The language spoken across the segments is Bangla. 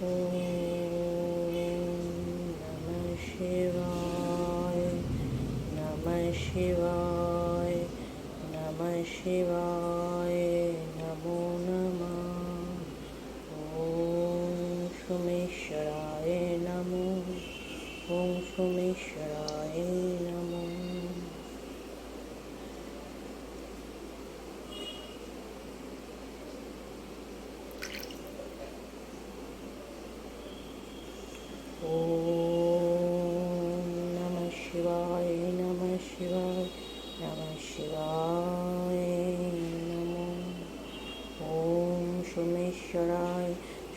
শিবায় নমঃ শিবায় নমঃ শিবায় নমো নমঃ ॐ সোমেশ্বরায় নমো ॐ সোমেশ্বরায়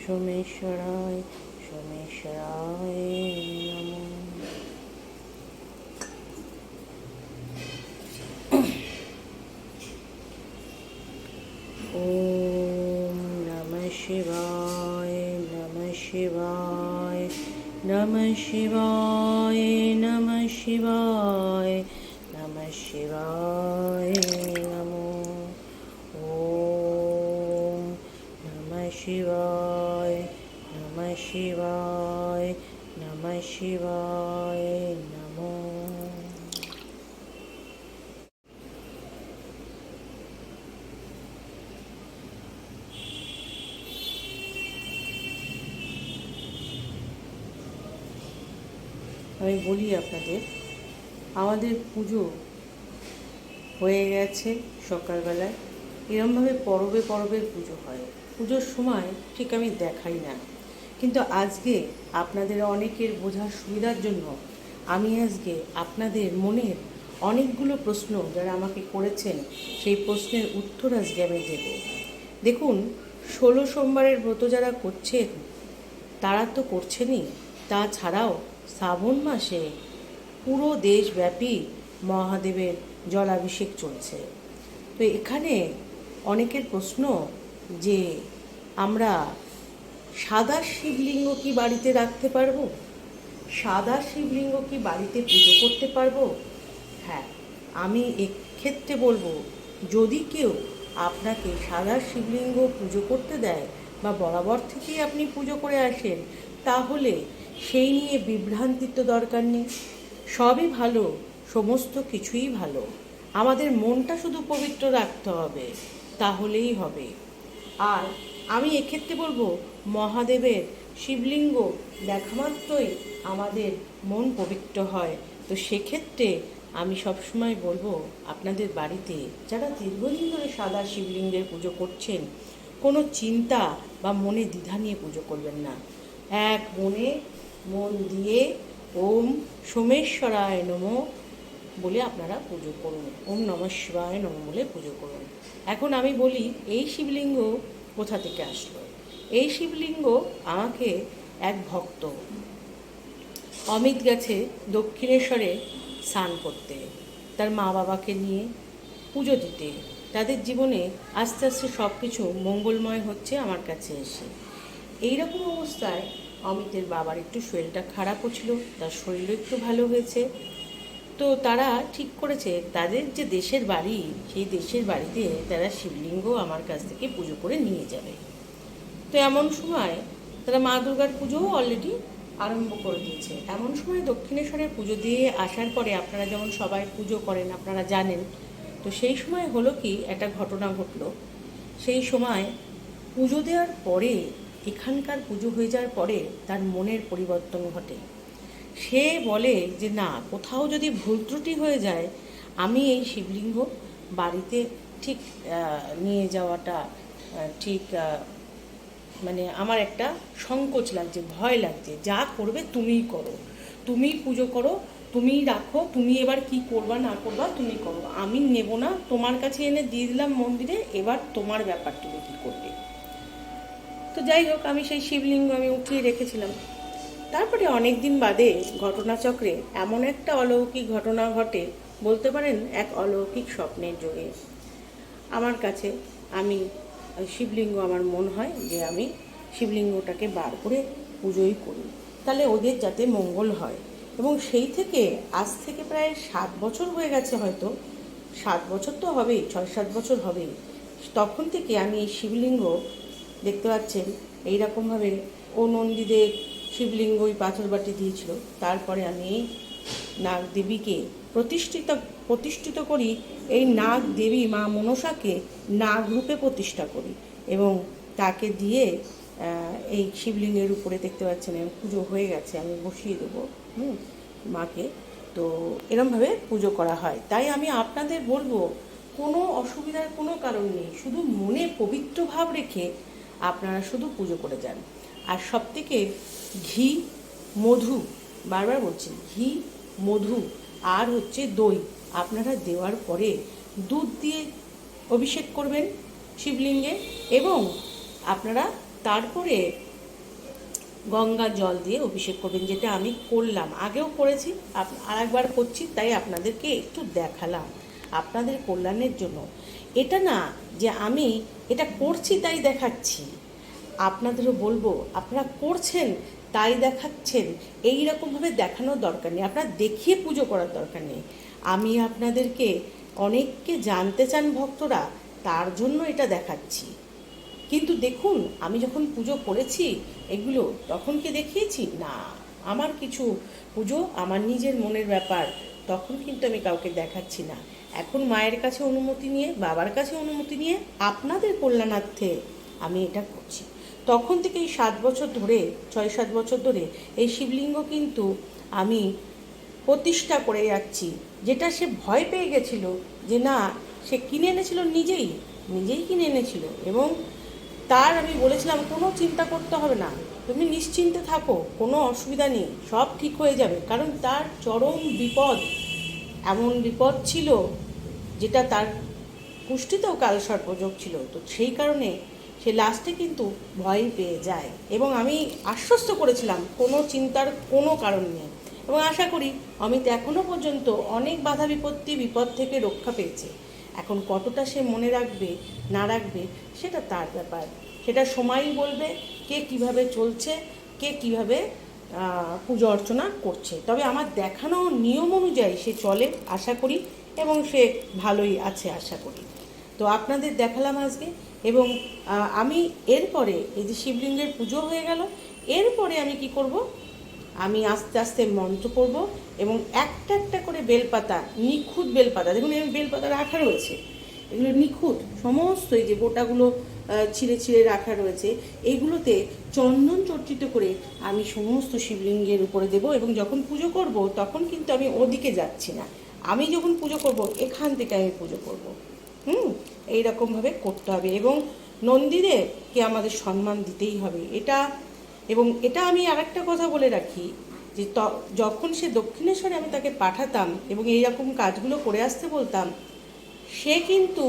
सोमेश्वराय सोमेश्वराय सोमेश्वराय नमो ॐ नमः शिवाय नमः शिवाय नमः शिवाय नमः शिवाय শিবায় নম। আমি বলি আপনাদের, আমাদের পুজো হয়ে গেছে সকালবেলায়। এরমভাবে পরবে পরবের পুজো হয়। পুজোর সময় ঠিক আমি দেখাই না। কিন্তু আজকে আপনাদের অনেকের বোঝার সুবিধার জন্য আমি আজকে আপনাদের মনের অনেকগুলো প্রশ্ন যারা আমাকে করেছেন, সেই প্রশ্নের উত্তর আজকে আমি দেব। দেখুন, ষোলো সোমবারের ব্রত যারা করছেন, তারা তো করছেনই। তাছাড়াও শ্রাবণ মাসে পুরো দেশব্যাপী মহাদেবের জলাভিষেক চলছে। তো এখানে অনেকের প্রশ্ন যে আমরা সাদা শিবলিঙ্গ কি বাড়িতে রাখতে পারব? সাদা শিবলিঙ্গ কি বাড়িতে পুজো করতে পারব? হ্যাঁ আমি এক্ষেত্রে বলব, যদি কেউ আপনাকে সাদা শিবলিঙ্গ পুজো করতে দেয় বা বরাবর থেকেই আপনি পুজো করে আসেন, তাহলে সেই নিয়ে বিভ্রান্তির তো দরকার নেই। সবই ভালো, সমস্ত কিছুই ভালো। আমাদের মনটা শুধু পবিত্র রাখতে হবে, তাহলেই হবে। আর আমি এক্ষেত্রে বলব, মহাদেবের শিবলিঙ্গ দেখা মাত্রই আমাদের মন পবিত্র হয়। তো সেক্ষেত্রে আমি সবসময় বলব, আপনাদের বাড়িতে যারা দীর্ঘদিন ধরে সাদা শিবলিঙ্গের পুজো করছেন, কোনো চিন্তা বা মনে দ্বিধা নিয়ে পুজো করবেন না। এক মনে মন দিয়ে ওম সোমেশ্বরায় নমঃ বলে আপনারা পুজো করুন। ওম নম শিবায় নম বলে পুজো করুন। এখন আমি বলি, এই শিবলিঙ্গ কোথা থেকে আসলো? এই শিবলিঙ্গ আমাকে এক ভক্ত, অমিত গেছে দক্ষিণেশ্বরে স্নান করতে। তার মা বাবাকে নিয়ে পুজো দিতে। তাদের জীবনে আস্তে আস্তে সব কিছু মঙ্গলময় হচ্ছে আমার কাছে এসে। এই রকম অবস্থায় অমিতের বাবার একটু শরীরটা খারাপও ছিল, তার শরীরও একটু ভালো হয়েছে। তো তারা ঠিক করেছে, তাদের যে দেশের বাড়ি, সেই দেশের বাড়িতে তারা শিবলিঙ্গ আমার কাছ থেকে পুজো করে নিয়ে যাবে। তো এমন সময় তারা মা দুর্গার পুজোও অলরেডি আরম্ভ করে দিয়েছে। এমন সময় দক্ষিণেশ্বরের পুজো দিয়ে আসার পরে আপনারা যেমন সবাই পুজো করেন, আপনারা জানেন, তো সেই সময় হলো কি, একটা ঘটনা ঘটলো। সেই সময় পুজো দেওয়ার পরে, এখানকার পুজো হয়ে যাওয়ার পরে তার মনের পরিবর্তন ঘটে। সে বলে যে, না, কোথাও যদি ভুল ত্রুটি হয়ে যায়, আমি এই শিবলিঙ্গ বাড়িতে ঠিক নিয়ে যাওয়াটা ঠিক মানে আমার একটা সংকোচ লাগছে, ভয় লাগছে। যা করবে তুমিই করো। তুমি পুজো করো, তুমিই রাখো, তুমি এবার কি করবা, না করবা, তুমি করো। আমি নেব না, তোমার কাছে এনে দিয়ে দিলাম মন্দিরে, এবার তোমার ব্যাপার তুমি কী করবে? তো যাই হোক, আমি সেই শিবলিঙ্গ আমি উঠিয়ে রেখেছিলাম। তারপরে অনেক দিন বাদে ঘটনাচক্রে এমন একটা অলৌকিক ঘটনা ঘটে, বলতে পারেন এক অলৌকিক স্বপ্নের যোগে। আমার কাছে আমি শিবলিঙ্গ, আমার মন হয় যে আমি শিবলিঙ্গটাকে বার করে পুজোই করি। তাহলে ওদের যাতে মঙ্গল হয়। এবং সেই থেকে আজ থেকে প্রায় সাত বছর হয়ে গেছে হয়তো। সাত বছর তো হবেই, ছয় সাত বছর হবেই। তখন থেকে আমি এই শিবলিঙ্গ দেখতে পাচ্ছেন, এইরকমভাবে ও নন্দীদের শিবলিঙ্গ ওই পাথর বাটি দিয়েছিল। তারপরে আমি এই নাগ দেবীকে প্রতিষ্ঠিত প্রতিষ্ঠিত করি। এই নাগ দেবী মা মনসাকে নাগ রূপে প্রতিষ্ঠা করি এবং তাকে দিয়ে এই শিবলিঙ্গের উপরে দেখতে পাচ্ছেন এরম পুজো হয়ে গেছে, আমি বসিয়ে দেবো, হুম, মাকে। তো এরমভাবে পুজো করা হয়। তাই আমি আপনাদের বলব, কোনো অসুবিধার কোনো কারণ নেই। শুধু মনে পবিত্র ভাব রেখে আপনারা শুধু পুজো করে যান। আর সবথেকে ঘি, মধু, বারবার বলছি, ঘি, মধু, আর হচ্ছে দই। আপনারা দেওয়ার পরে দুধ দিয়ে অভিষেক করবেন শিবলিঙ্গে এবং আপনারা তারপরে গঙ্গা জল দিয়ে অভিষেক করবেন, যেটা আমি করলাম। আগেও করেছি, আপ- আরেকবার করছি, তাই আপনাদেরকে একটু দেখালাম আপনাদের কল্যাণের জন্য। এটা না যে আমি এটা করছি তাই দেখাচ্ছি, আপনাদেরও বলব, আপনারা করছেন তাই দেখাচ্ছেন, এই রকমভাবে দেখানোর দরকার নেই। আপনারা দেখিয়ে পুজো করার দরকার নেই। আমি আপনাদেরকে অনেককে জানতে চান ভক্তরা, তার জন্য এটা দেখাচ্ছি। কিন্তু দেখুন, আমি যখন পুজো করেছি, এগুলো তখন কি দেখিয়েছি? না, আমার কিছু পুজো, আমার নিজের মনের ব্যাপার, তখন কিন্তু আমি কাউকে দেখাচ্ছি না। এখন মায়ের কাছে অনুমতি নিয়ে, বাবার কাছে অনুমতি নিয়ে, আপনাদের কল্যাণার্থে আমি এটা করছি। তখন থেকে এই সাত বছর ধরে, ছয় সাত বছর ধরে এই শিবলিঙ্গ কিন্তু আমি প্রতিষ্ঠা করে যাচ্ছি। যেটা সে ভয় পেয়ে গেছিল যে না, সে কিনে এনেছিল নিজেই নিজেই কিনে এনেছিল এবং তার আমি বলেছিলাম, কোনো চিন্তা করতে হবে না, তুমি নিশ্চিন্তে থাকো, কোনো অসুবিধা নেই, সব ঠিক হয়ে যাবে। কারণ তার চরম বিপদ, এমন বিপদ ছিল যেটা তার পুষ্টিতেও কালসর্পযোগ ছিল। তো সেই কারণে সে লাস্টে কিন্তু ভয় পেয়ে যায়। এবং আমি আশ্বস্ত করেছিলাম কোনো চিন্তার কোনো কারণ নেই। এবং আশা করি অমিত এখনও পর্যন্ত অনেক বাধা বিপত্তি, বিপদ থেকে রক্ষা পেয়েছে। এখন কতটা সে মনে রাখবে, না রাখবে, সেটা তার ব্যাপার। সেটা সময়ই বলবে কে কীভাবে চলছে, কে কীভাবে পুজো অর্চনা করছে। তবে আমার দেখানো নিয়ম অনুযায়ী সে চলে, আশা করি, এবং সে ভালোই আছে, আশা করি। তো আপনাদের দেখালাম আজকে। এবং আমি এরপরে এই যে শিবলিঙ্গের পুজো হয়ে গেল, এরপরে আমি কি করব? আমি আস্তে আস্তে মন্ত্র পড়ব এবং একটা একটা করে বেলপাতা, নিখুঁত বেলপাতা, দেখুন এই বেলপাতা রাখা রয়েছে, এগুলো নিখুঁত, সমস্ত এই যে গোটাগুলো ছিঁড়ে ছিঁড়ে রাখা রয়েছে এইগুলোতে চন্দন চর্চিত করে আমি সমস্ত শিবলিঙ্গের উপরে দেব এবং যখন পুজো করব, তখন কিন্তু আমি ওদিকে যাচ্ছি না। আমি যখন পুজো করব, এখান থেকে আমি পুজো করব। হুম? এইরকমভাবে করতে হবে এবং নন্দীদেরকে আমাদের সম্মান দিতেই হবে। এটা এবং এটা আমি আরেকটা কথা বলে রাখি যে যখন সে দক্ষিণেশ্বরে আমি তাকে পাঠাতাম এবং এইরকম কাজগুলো করে আসতে বলতাম, সে কিন্তু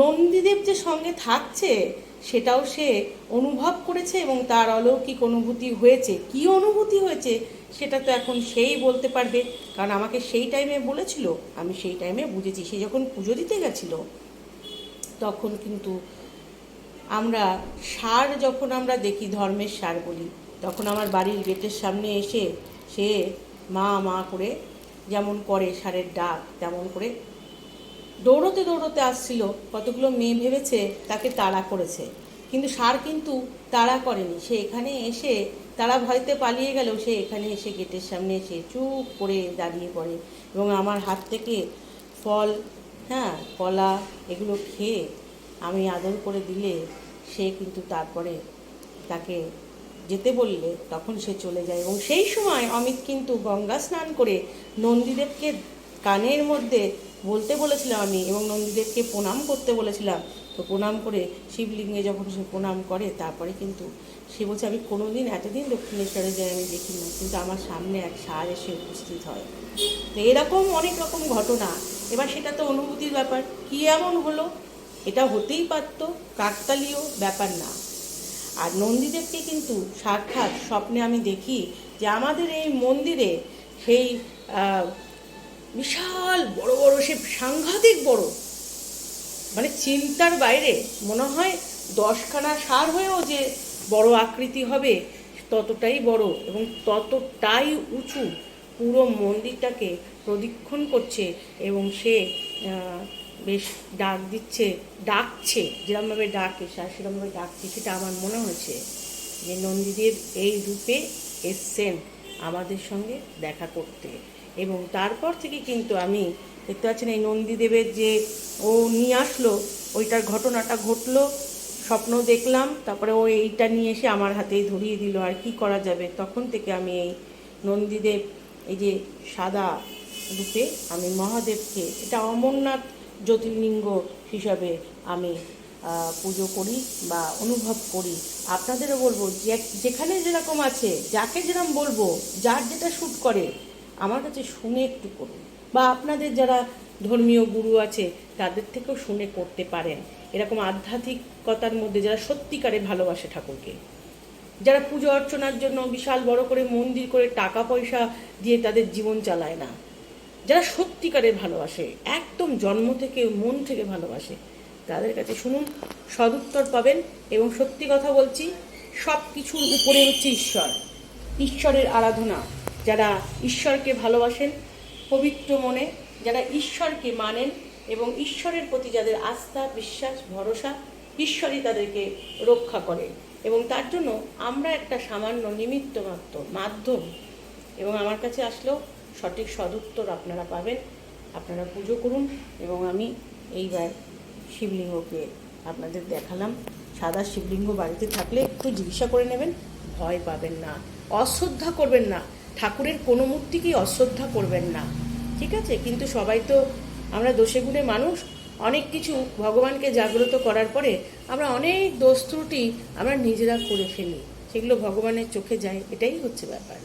নন্দীদেব যে সঙ্গে থাকছে সেটাও সে অনুভব করেছে এবং তার অলৌকিক অনুভূতি হয়েছে। কি অনুভূতি হয়েছে সেটা তো এখন সেই বলতে পারবে। কারণ আমাকে সেই টাইমে বলেছিল, আমি সেই টাইমে বুঝেছি। সে যখন পুজো দিতে গেছিল তখন কিন্তু আমরা সার যখন আমরা দেখি, ধর্মের সার বলি, তখন আমার বাড়ির গেটের সামনে এসে সে মা মা করে যেমন করে সারের ডাক তেমন করে দৌড়তে দৌড়তে আসছিল। কতগুলো মেয়ে ভেবেছে তাকে তাড়া করেছে। কিন্তু সার কিন্তু তাড়া করেনি। সে এখানে এসে তারা ভয়তে পালিয়ে গেলেও সে এখানে এসে গেটের সামনে এসে চুপ করে দাঁড়িয়ে পড়ে এবং আমার হাত থেকে ফল হ্যাঁ কলা এগুলো খেয়ে আমি আদর করে দিলে সে কিন্তু তারপরে তাকে যেতে বললে তখন সে চলে যায়। এবং সেই সময় অমিত কিন্তু গঙ্গা স্নান করে নন্দীদেবকে কানের মধ্যে বলতে বলেছিলাম আমি এবং নন্দীদেবকে প্রণাম করতে বলেছিলাম। তো প্রণাম করে শিবলিঙ্গে যখন সে প্রণাম করে, তারপরে কিন্তু সে বলছে, আমি কোনোদিন এতদিন দক্ষিণেশ্বরে যাই, আমি দেখি না কিন্তু আমার সামনে এক সার এসে উপস্থিত হয়। তো এরকম অনেক রকম ঘটনা। এবার সেটা তো অনুভূতির ব্যাপার। কী এমন হলো? এটা হতেই পারতো, কাকতালীয় ব্যাপার না। আর নন্দীদেবকে কিন্তু সাক্ষাৎ স্বপ্নে আমি দেখি যে আমাদের এই মন্দিরে সেই বিশাল বড় বড়, সে সাংঘাতিক বড় মানে চিন্তার বাইরে, মনে হয় দশখানা সার হয়েও যে বড় আকৃতি হবে, ততটাই বড় এবং ততটাই উঁচু, পুরো মন্দিরটাকে প্রদক্ষিণ করছে এবং সে বেশ ডাক দিচ্ছে, ডাকছে যেরকমভাবে ডাকে, সে সেরকমভাবে ডাকছে, সেটা আমার মনে হয়েছে যে নন্দীদেব এই রূপে এসছেন আমাদের সঙ্গে দেখা করতে। এবং তারপর থেকে কিন্তু আমি দেখতে পাচ্ছেন এই নন্দীদেবের যে ও নিয়ে আসলো, ওইটার ঘটনাটা ঘটলো, স্বপ্ন দেখলাম, তারপরে ও এইটা নিয়ে এসে আমার হাতেই ধরিয়ে দিল, আর কি করা যাবে? তখন থেকে আমি এই নন্দীদেব, এই যে সাদা রূপে আমি মহাদেবকে, এটা অমরনাথ জ্যোতির্লিঙ্গ হিসাবে আমি পুজো করি বা অনুভব করি। আপনাদেরও বলব যেখানে যেরকম আছে, যাকে যেরকম বলব, যার যেটা শ্যুট করে, আমার কাছে শুনে একটু করুন। বা আপনাদের যারা ধর্মীয় গুরু আছে, তাদের থেকেও শুনে করতে পারেন। এরকম আধ্যাত্মিকতার মধ্যে যারা সত্যিকারে ভালোবাসে ঠাকুরকে। যারা পুজো অর্চনার জন্য বিশাল বড় করে মন্দির করে টাকা পয়সা দিয়ে তাদের জীবন চালায় না। যারা সত্যিকারের ভালোবাসে, একদম জন্ম থেকে মন থেকে ভালোবাসে, তাদের কাছে শুনুন, সদুত্তর পাবেন এবং সত্যি কথা বলছি সব কিছুর উপরে হচ্ছে ঈশ্বর। ঈশ্বরের আরাধনা, যারা ঈশ্বরকে ভালোবাসেন, পবিত্র মনে, যারা ঈশ্বরকে মানেন এবং ঈশ্বরের প্রতি যাদের আস্থা, বিশ্বাস, ভরসা, ঈশ্বরই তাদেরকে রক্ষা করে। এবং তার জন্য আমরা একটা সামান্য নিমিত্ত মাত্র মাধ্যম। এবং আমার কাছে আসলেও সঠিক সদুত্তর আপনারা পাবেন। আপনারা পুজো করুন এবং আমি এইবার শিবলিঙ্গকে আপনাদের দেখালাম। সাদা শিবলিঙ্গ বাড়িতে থাকলে একটু জিজ্ঞাসা করে নেবেন, ভয় পাবেন না, অশ্রদ্ধা করবেন না। ঠাকুরের কোনো মূর্তিকেই অশ্রদ্ধা করবেন না, ঠিক আছে? কিন্তু সবাই তো আমরা দোষে গুণে মানুষ। অনেক কিছু ভগবানকে জাগ্রত করার পরে আমরা অনেক দোষ ত্রুটি আমরা নিজেরা করে ফেলি। সেগুলো ভগবানের চোখে যায়, এটাই হচ্ছে ব্যাপার।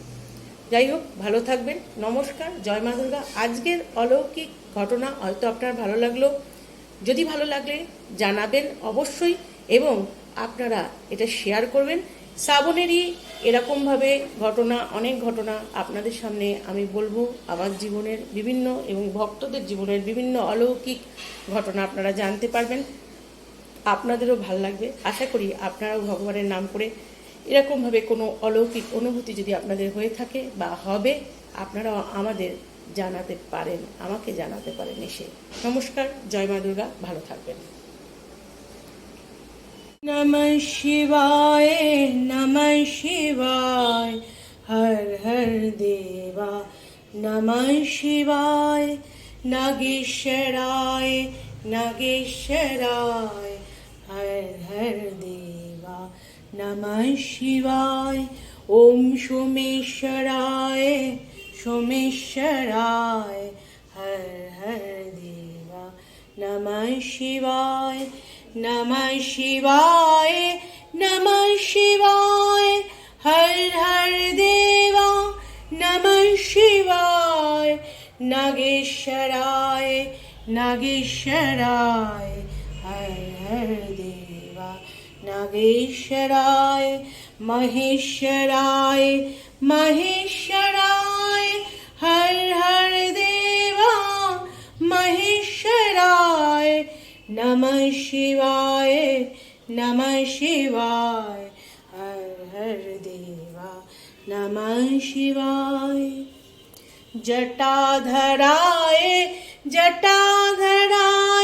যাই হোক, ভালো থাকবেন। নমস্কার, জয় মা দুর্গা। আজকের অলৌকিক ঘটনা হয়তো আপনার ভালো লাগল। যদি ভালো লাগলে জানাবেন অবশ্যই এবং আপনারা এটা শেয়ার করবেন। শ্রাবণেরই এরকমভাবে ঘটনা, অনেক ঘটনা আপনাদের সামনে আমি বলব। আমার জীবনের বিভিন্ন এবং ভক্তদের জীবনের বিভিন্ন অলৌকিক ঘটনা আপনারা জানতে পারবেন। আপনাদেরও ভালো লাগবে। আশা করি আপনারাও ভগবানের নাম করে এরকমভাবে কোনো অলৌকিক অনুভূতি যদি আপনাদের হয়ে থাকে বা হবে আপনারা আমাদের জানাতে পারেন, আমাকে জানাতে পারেন এসে। নমস্কার, জয় মা দুর্গা, ভালো থাকবেন। নম শিবায় নম শিবায়, হর হর দেবা। নম শিবায়, নাগেশ্বরায় নাগেশ্বরায়, হর হর দেব। नमः शिवाय ॐ सोमेश्वराय सोमेश्वराय हर हर देवा नमः शिवाय नमः शिवाय नमः शिवाय हर हर देवा नमः शिवाय नागेश्वराय नागेश्वराय हर हर देवा नागेश्वराय, महेश्वराय महेश्वराय, हर हर देवा, महेश्वराय, नमः शिवाय नमः शिवाय, हर हर देवा, नमः शिवाय। जटाधराय जटाधराय